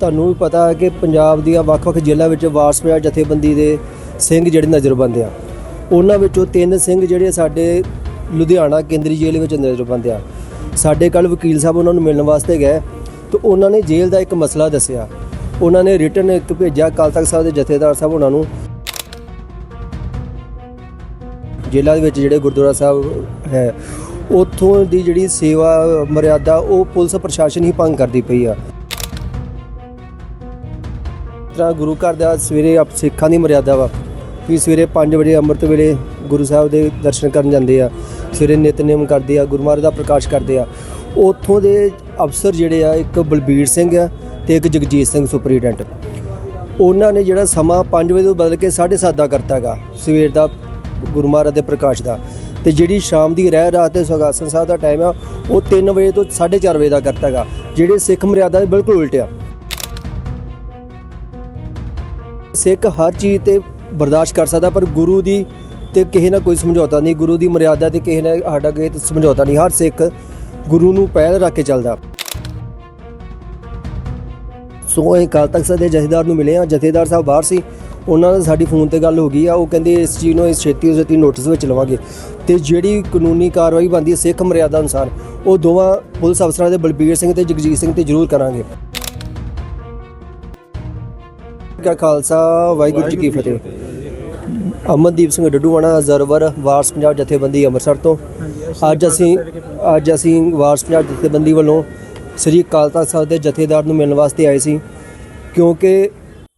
ਤੁਹਾਨੂੰ ਵੀ ਪਤਾ ਹੈ ਕਿ ਪੰਜਾਬ ਦੀਆਂ ਵੱਖ-ਵੱਖ ਜ਼ਿਲ੍ਹਿਆਂ ਵਿੱਚ ਵਾਰਸ ਪਿਆ ਜਥੇਬੰਦੀ ਦੇ ਸਿੰਘ ਜਿਹੜੇ ਨਜ਼ਰਬੰਦ ਆ। ਉਹਨਾਂ ਵਿੱਚੋਂ ਤਿੰਨ ਸਿੰਘ ਜਿਹੜੇ ਸਾਡੇ ਲੁਧਿਆਣਾ ਕੇਂਦਰੀ ਜੇਲ੍ਹ ਵਿੱਚ ਨਜ਼ਰਬੰਦ ਆ। ਸਾਡੇ ਕੱਲ ਵਕੀਲ ਸਾਹਿਬ ਉਹਨਾਂ ਨੂੰ ਮਿਲਣ ਵਾਸਤੇ ਗਏ, ਤੇ ਉਹਨਾਂ ਨੇ ਜੇਲ੍ਹ ਦਾ ਇੱਕ ਮਸਲਾ ਦੱਸਿਆ। ਉਹਨਾਂ ਨੇ ਰਿਟਨ ਇੱਕ ਭੇਜਿਆ ਅਕਾਲ ਤਖਤ ਸਾਹਿਬ ਦੇ ਜਥੇਦਾਰ ਸਾਹਿਬ ਉਹਨਾਂ ਨੂੰ। ਜੇਲ੍ਹਾਂ ਦੇ ਵਿੱਚ ਜਿਹੜੇ ਗੁਰਦੁਆਰਾ ਸਾਹਿਬ ਹੈ, ਉੱਥੋਂ ਦੀ ਜਿਹੜੀ ਸੇਵਾ ਮਰਿਆਦਾ ਉਹ ਪੁਲਿਸ ਪ੍ਰਸ਼ਾਸਨ ਹੀ ਭੰਗ ਕਰਦੀ ਪਈ ਆ। ਤਰ੍ਹਾਂ ਗੁਰੂ ਘਰ ਦਾ ਸਵੇਰੇ ਆਪ ਸਿੱਖਾਂ ਦੀ ਮਰਿਆਦਾ ਵਾ ਵੀ ਸਵੇਰੇ 5 ਵਜੇ ਅੰਮ੍ਰਿਤ ਵੇਲੇ ਗੁਰੂ ਸਾਹਿਬ ਦੇ ਦਰਸ਼ਨ ਕਰਨ ਜਾਂਦੇ ਆ, ਸਵੇਰੇ ਨਿਤਨੇਮ ਕਰਦੇ ਆ, ਗੁਰੂ ਦਾ ਪ੍ਰਕਾਸ਼ ਕਰਦੇ ਆ। ਉੱਥੋਂ ਦੇ ਅਫਸਰ ਜਿਹੜੇ ਆ, ਇੱਕ ਬਲਬੀਰ ਸਿੰਘ ਆ ਤੇ ਇੱਕ ਜਗਜੀਤ ਸਿੰਘ ਸੁਪਰੀਡੈਂਟ। ਉਹਨਾਂ ਨੇ ਜਿਹੜਾ ਸਮਾਂ 5 ਵਜੇ ਤੋਂ ਬਦਲ ਕੇ 7:30 ਦਾ ਕਰਤਾ ਹੈਗਾ ਸਵੇਰ ਦਾ ਗੁਰੂ ਦੇ ਪ੍ਰਕਾਸ਼ ਦਾ। ਤੇ ਜਿਹੜੀ ਸ਼ਾਮ ਦੀ ਰਹਿ ਰਾਤ ਤੇ ਸੁਖਾਸਨ ਸਾਹਿਬ ਦਾ ਟਾਈਮ ਆ, ਉਹ 3 ਵਜੇ ਤੋਂ 4:30 ਵਜੇ ਦਾ ਕਰਤਾ ਹੈਗਾ ਜਿਹੜੇ ਸਿੱਖ ਮਰਿਆਦਾ ਦੇ ਬਿਲਕੁਲ ਉਲਟ ਸਿੱਖ ਹਰ ਚੀਜ਼ ਤੇ ਬਰਦਾਸ਼ਤ ਕਰ ਸਕਦਾ, ਪਰ ਗੁਰੂ ਦੀ ਤੇ ਕਿਸੇ ਨਾਲ ਕੋਈ ਸਮਝੌਤਾ ਨਹੀਂ, ਗੁਰੂ ਦੀ ਮਰਿਆਦਾ ਤੇ ਕਿਸੇ ਨਾਲ ਸਾਡਾ ਕੋਈ ਸਮਝੌਤਾ ਨਹੀਂ, ਹਰ ਸਿੱਖ ਗੁਰੂ ਨੂੰ ਪਹਿਲ ਰੱਖ ਕੇ ਚੱਲਦਾ। ਸੋ ਇਹ ਕਾਲ ਤਖਤ ਸਾਹਿਬ ਦੇ ਜਥੇਦਾਰ ਨੂੰ ਮਿਲੇ ਆ ਜਥੇਦਾਰ ਸਾਹਿਬ ਬਾਹਰ ਸੀ, ਉਹਨਾਂ ਨਾਲ ਸਾਡੀ ਫੋਨ ਤੇ ਗੱਲ ਹੋ ਗਈ ਆ, ਉਹ ਕਹਿੰਦੇ ਇਸ ਚੀਜ਼ ਨੂੰ ਇਸ ਛੇਤੀ ਤੋਂ ਛੇਤੀ ਨੋਟਿਸ ਵਿੱਚ ਲਵਾਂਗੇ ਤੇ ਜਿਹੜੀ ਕਾਨੂੰਨੀ ਕਾਰਵਾਈ ਬਣਦੀ ਹੈ ਸਿੱਖ ਮਰਿਆਦਾ ਅਨੁਸਾਰ, ਉਹ ਦੋਵਾਂ ਪੁਲਿਸ ਅਫਸਰਾਂ ਦੇ ਬਲਬੀਰ ਸਿੰਘ ਤੇ ਜਗਜੀਤ ਸਿੰਘ ਤੇ ਜ਼ਰੂਰ ਕਰਾਂਗੇ। ਕਾ ਖਾਲਸਾ ਵਾਹਿਗੁਰੂ ਜੀ ਕੀ ਫਤਿਹ। ਅਮਨਦੀਪ ਸਿੰਘ ਡੱਡੂਵਾਣਾ ਜ਼ਰਵਰ ਵਾਰਸ ਪੰਜਾਬ ਜਥੇਬੰਦੀ ਅੰਮ੍ਰਿਤਸਰ ਤੋਂ। ਅੱਜ ਅਸੀਂ ਅੱਜ ਅਸੀਂ ਵਾਰਸ ਪੰਜਾਬ ਜਥੇਬੰਦੀ ਵੱਲੋਂ ਸ੍ਰੀ ਅਕਾਲ ਤਖਤ ਸਾਹਿਬ ਦੇ ਜਥੇਦਾਰ ਨੂੰ ਮਿਲਣ ਵਾਸਤੇ ਆਏ ਸੀ। ਕਿਉਂਕਿ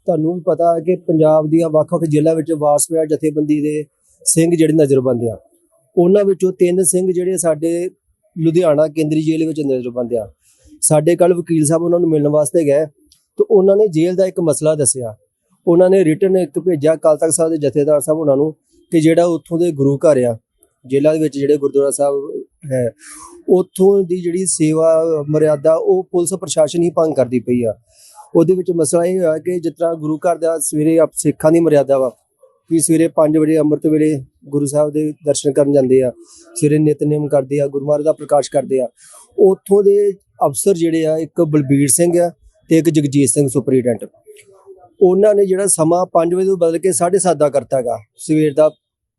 ਤੁਹਾਨੂੰ ਵੀ ਪਤਾ ਹੈ ਕਿ ਪੰਜਾਬ ਦੀਆਂ ਵੱਖ-ਵੱਖ ਜ਼ਿਲ੍ਹਿਆਂ ਵਿੱਚ ਵਾਰਸ ਪੰਜਾਬ ਜਥੇਬੰਦੀ ਦੇ ਸਿੰਘ ਜਿਹੜੇ ਨਜ਼ਰਬੰਦ ਆ। ਉਹਨਾਂ ਵਿੱਚੋਂ ਤਿੰਨ ਸਿੰਘ ਜਿਹੜੇ ਸਾਡੇ ਲੁਧਿਆਣਾ ਕੇਂਦਰੀ ਜੇਲ੍ਹ ਵਿੱਚ ਨਜ਼ਰਬੰਦ ਆ। ਸਾਡੇ ਕੱਲ ਵਕੀਲ ਸਾਹਿਬ ਉਹਨਾਂ ਨੂੰ ਮਿਲਣ ਵਾਸਤੇ ਗਏ। ਤੇ ਉਹਨਾਂ ਨੇ ਜੇਲ੍ਹ ਦਾ ਇੱਕ ਮਸਲਾ ਦੱਸਿਆ। ਉਹਨਾਂ ਨੇ ਰਿਟਰਨ ਇੱਕ ਭੇਜਿਆ ਅਕਾਲ ਤਖਤ ਸਾਹਿਬ ਦੇ ਜਥੇਦਾਰ ਸਾਹਿਬ ਉਹਨਾਂ ਨੂੰ ਕਿ ਜਿਹੜਾ ਉੱਥੋਂ ਦੇ ਗੁਰੂ ਘਰ ਆ, ਜੇਲ੍ਹਾਂ ਦੇ ਵਿੱਚ ਜਿਹੜੇ ਗੁਰਦੁਆਰਾ ਸਾਹਿਬ ਹੈ, ਉੱਥੋਂ ਦੀ ਜਿਹੜੀ ਸੇਵਾ ਮਰਿਆਦਾ ਉਹ ਪੁਲਿਸ ਪ੍ਰਸ਼ਾਸਨ ਹੀ ਭੰਗ ਕਰਦੀ ਪਈ ਆ। ਉਹਦੇ ਵਿੱਚ ਮਸਲਾ ਇਹ ਹੋਇਆ ਕਿ ਜਿਸ ਤਰ੍ਹਾਂ ਗੁਰੂ ਘਰ ਦਾ ਸਵੇਰੇ ਆਪ ਸਿੱਖਾਂ ਦੀ ਮਰਿਆਦਾ ਵਾ ਕਿ ਸਵੇਰੇ 5 ਵਜੇ ਅੰਮ੍ਰਿਤ ਵੇਲੇ ਗੁਰੂ ਸਾਹਿਬ ਦੇ ਦਰਸ਼ਨ ਕਰਨ ਜਾਂਦੇ ਆ, ਸਵੇਰੇ ਨਿਤਨੇਮ ਕਰਦੇ ਆ, ਗੁਰੂ ਮਹਾਰਾਜ ਦਾ ਪ੍ਰਕਾਸ਼ ਕਰਦੇ ਆ। ਉੱਥੋਂ ਦੇ ਅਫਸਰ ਜਿਹੜੇ ਆ, ਇੱਕ ਬਲਬੀਰ ਸਿੰਘ ਆ ਤੇ ਇੱਕ ਜਗਜੀਤ ਸਿੰਘ ਸੁਪਰੀਡੈਂਟ। ਉਹਨਾਂ ਨੇ ਜਿਹੜਾ ਸਮਾਂ 5 ਵਜੇ ਤੋਂ ਬਦਲ ਕੇ 7:30 ਦਾ ਕਰਤਾ ਹੈਗਾ ਸਵੇਰ ਦਾ,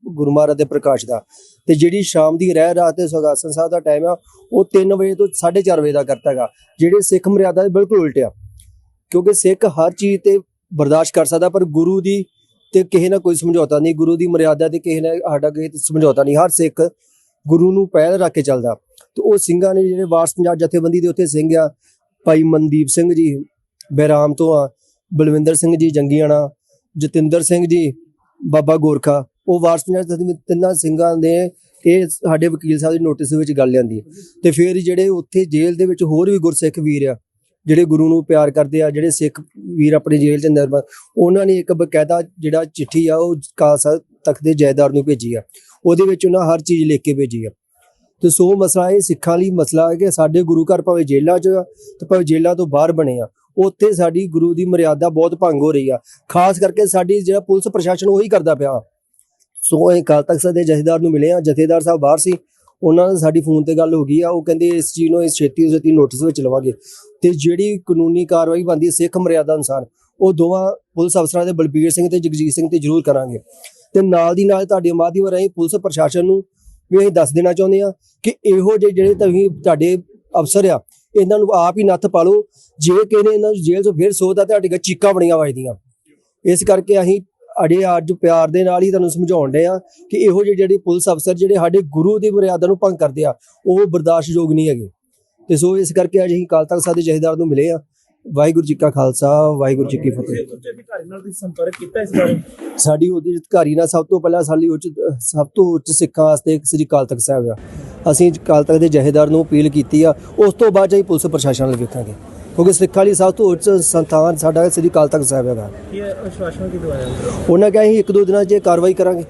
ਗੁਰੂ ਮਹਾਰਾਜ ਦੇ ਪ੍ਰਕਾਸ਼ ਦਾ। ਤੇ ਜਿਹੜੀ ਸ਼ਾਮ ਦੀ ਰਹਿ ਰਾਤ ਤੇ ਸੁਖਾਸਨ ਸਾਹਿਬ ਦਾ ਟਾਈਮ ਆ, ਉਹ 3 ਵਜੇ ਤੋਂ 4:30 ਵਜੇ ਦਾ ਕਰਤਾ ਜਿਹੜੇ ਸਿੱਖ ਮਰਿਆਦਾ ਦੇ ਬਿਲਕੁਲ ਉਲਟ ਆ ਕਿਉਂਕਿ ਸਿੱਖ ਹਰ ਚੀਜ਼ ਤੇ ਬਰਦਾਸ਼ਤ ਕਰ ਸਕਦਾ, ਪਰ ਗੁਰੂ ਦੀ ਤੇ ਕਿਸੇ ਨਾਲ ਕੋਈ ਸਮਝੌਤਾ ਨਹੀਂ, ਗੁਰੂ ਦੀ ਮਰਿਆਦਾ ਤੇ ਕਿਸੇ ਨਾਲ ਸਾਡਾ ਕੋਈ ਸਮਝੌਤਾ ਨਹੀਂ, ਹਰ ਸਿੱਖ ਗੁਰੂ ਨੂੰ ਪਹਿਲ ਰੱਖ ਕੇ ਚੱਲਦਾ। ਤੇ ਉਹ ਸਿੰਘਾਂ ਨੇ ਜਿਹੜੇ ਵਾਰਸ ਪੰਜਾਬ ਜਥੇਬੰਦੀ ਦੇ ਉੱਥੇ ਸਿੰਘ ਆ ਭਾਈ ਮਨਦੀਪ ਸਿੰਘ ਜੀ, ਬਹਿਰਾਮ ਤੋਂ ਆ, ਬਲਵਿੰਦਰ ਸਿੰਘ ਜੀ, ਜੰਗੀਆਣਾ, ਜਤਿੰਦਰ ਸਿੰਘ ਜੀ, ਬਾਬਾ ਗੋਰਖਾ। ਉਹ ਵਾਰਸ ਤਿੰਨਾਂ ਸਿੰਘਾਂ ਦੇ ਇਹ ਸਾਡੇ ਵਕੀਲ ਸਾਹਿਬ ਦੀ ਨੋਟਿਸ ਵਿੱਚ ਗੱਲ ਲਿਆਂਦੀ ਹੈ। ਤੇ ਫਿਰ ਜਿਹੜੇ ਉੱਥੇ ਜੇਲ੍ਹ ਦੇ ਵਿੱਚ ਹੋਰ ਵੀ ਗੁਰਸਿੱਖ ਵੀਰ ਆ, ਜਿਹੜੇ ਗੁਰੂ ਨੂੰ ਪਿਆਰ ਕਰਦੇ ਆ, ਜਿਹੜੇ ਸਿੱਖ ਵੀਰ ਆਪਣੀ ਜੇਲ੍ਹ ਚ ਅੰਦਰ ਉਹਨਾਂ ਨੇ ਇੱਕ ਬਕਾਇਦਾ ਜਿਹੜਾ ਚਿੱਠੀ ਆ, ਉਹ ਖਾਲਸਾ ਤਖਤ ਦੇ ਜੈਦਾਰ ਨੂੰ ਭੇਜੀ ਆ। ਉਹਦੇ ਵਿੱਚ ਉਹਨਾਂ ਹਰ ਚੀਜ਼ ਲਿਖ ਕੇ ਭੇਜੀ ਆ। ਤੇ ਸੋ ਮਸਲਾ ਇਹ ਸਿੱਖਾਂ ਲਈ ਮਸਲਾ ਹੈ ਕਿ ਸਾਡੇ ਗੁਰੂ ਘਰ ਭਾਵੇਂ ਜੇਲ੍ਹਾਂ 'ਚ ਆ ਤੇ ਭਾਵੇਂ ਜੇਲ੍ਹਾਂ ਤੋਂ ਬਾਹਰ ਬਣੇ ਆ, ਉੱਥੇ ਸਾਡੀ ਗੁਰੂ ਦੀ ਮਰਿਆਦਾ ਬਹੁਤ ਭੰਗ ਹੋ ਰਹੀ ਆ। ਖਾਸ ਕਰਕੇ ਸਾਡੀ ਜਿਹੜਾ ਪੁਲਿਸ ਪ੍ਰਸ਼ਾਸਨ ਉਹੀ ਕਰਦਾ ਪਿਆ। ਸੋ ਇਹ ਕਾਲ ਤਖਤ ਸਾਹਿਬ ਦੇ ਜਥੇਦਾਰ ਨੂੰ ਮਿਲੇ ਆ, ਜਥੇਦਾਰ ਸਾਹਿਬ ਬਾਹਰ ਸੀ, ਉਹਨਾਂ ਨਾਲ ਸਾਡੀ ਫੋਨ ਤੇ ਗੱਲ ਹੋ ਗਈ ਆ, ਉਹ ਕਹਿੰਦੇ ਇਸ ਚੀਜ਼ ਨੂੰ ਇਸ ਛੇਤੀ ਛੇਤੀ ਨੋਟਿਸ ਵਿੱਚ ਲਵਾਂਗੇ। ਤੇ ਜਿਹੜੀ ਕਾਨੂੰਨੀ ਕਾਰਵਾਈ ਬਣਦੀ ਹੈ ਸਿੱਖ ਮਰਿਆਦਾ ਅਨੁਸਾਰ, ਉਹ ਦੋਵਾਂ ਪੁਲਿਸ ਅਫਸਰਾਂ ਦੇ ਬਲਬੀਰ ਸਿੰਘ ਤੇ ਜਗਜੀਤ ਸਿੰਘ ਤੇ ਜ਼ਰੂਰ ਕਰਾਂਗੇ। ਤੇ ਨਾਲ ਦੀ ਨਾਲ ਤੁਹਾਡੇ ਮਾਧਿਅਮ ਰਾਹੀਂ ਪੁਲਿਸ ਪ੍ਰਸ਼ਾਸਨ ਨੂੰ ਵੀ ਅਸੀਂ ਦੱਸ ਦੇਣਾ ਚਾਹੁੰਦੇ ਆ ਕਿ ਇਹੋ ਜਿਹੇ ਜਿਹੜੇ ਤੁਸੀਂ ਤੁਹਾਡੇ ਅਫਸਰ ਆ, ਇਹਨਾਂ ਨੂੰ ਆਪ ਹੀ ਨੱਥ ਪਾ ਲਓ ਜੇ ਕਿਸੇ ਨੇ ਇਹਨਾਂ ਨੂੰ ਜੇਲ੍ਹ ਤੋਂ ਫਿਰ ਸੋਧਦਾ ਤੁਹਾਡੇ ਕੋਲ ਚੀਕਾਂ ਬਣੀਆਂ ਵੱਜਦੀਆਂ। ਇਸ ਕਰਕੇ ਅਸੀਂ ਅੜੇ ਅੱਜ ਪਿਆਰ ਦੇ ਨਾਲ ਹੀ ਤੁਹਾਨੂੰ ਸਮਝਾਉਣ ਡਏ ਆ ਕਿ ਇਹੋ ਜਿਹੇ ਜਿਹੜੇ ਪੁਲਿਸ ਅਫਸਰ ਜਿਹੜੇ ਸਾਡੇ ਗੁਰੂ ਦੀ ਮਰਿਆਦਾ ਨੂੰ ਭੰਗ ਕਰਦੇ ਆ, ਉਹ ਬਰਦਾਸ਼ਤਯੋਗ ਨਹੀਂ ਹੈਗੇ। ਤੇ ਸੋ ਇਸ ਕਰਕੇ ਅੱਜ ਅਸੀਂ ਕਾਲ ਤਖਤ ਸਾਹਿਬ ਦੇ ਜਥੇਦਾਰ ਨੂੰ ਮਿਲੇ ਆ ਵਾਹਿਗੁਰੂ ਜੀ ਕਾ ਖਾਲਸਾ ਵਾਹਿਗੁਰੂ ਜੀ ਕੀ ਫਤਿਹ। ਉੱਚ ਅਧਿਕਾਰੀ ਨਾਲ ਤੁਸੀਂ ਸੰਪਰਕ ਕੀਤਾ ਇਸ ਬਾਰੇ? ਸਾਡੀ ਉਹਦੀ ਅਧਿਕਾਰੀ ਨਾਲ ਸਭ ਤੋਂ ਪਹਿਲਾਂ ਸਾਡੀ ਉੱਚ ਸਭ ਤੋਂ ਉੱਚ ਸਿੱਖਾਂ ਵਾਸਤੇ ਸ੍ਰੀ ਕਾਲ ਤਖਤ ਸਾਹਿਬ ਆ। ਅਸੀਂ ਕਾਲ ਤਖਤ ਦੇ ਜਥੇਦਾਰ ਨੂੰ ਅਪੀਲ ਕੀਤੀ ਆ ਉਸ ਤੋਂ ਬਾਅਦ ਅਸੀਂ ਪੁਲਿਸ ਪ੍ਰਸ਼ਾਸਨ ਨਾਲ ਵੇਖਾਂਗੇ। ਕਿਉਂਕਿ ਸਿੱਖਾਂ ਲਈ ਸਭ ਤੋਂ ਉੱਚ ਸੰਸਥਾਨ ਸਾਡਾ ਸ੍ਰੀ ਕਾਲ ਤਖਤ ਸਾਹਿਬ ਹੈਗਾ। ਕੀ ਆਸ਼ਵਾਸਨ ਕੀ ਦਵਾਇਆ ਉਹਨਾਂ ਕਿਹਾ ਇੱਕ ਦੋ ਦਿਨਾਂ 'ਚ ਇਹ ਕਾਰਵਾਈ ਕਰਾਂਗੇ।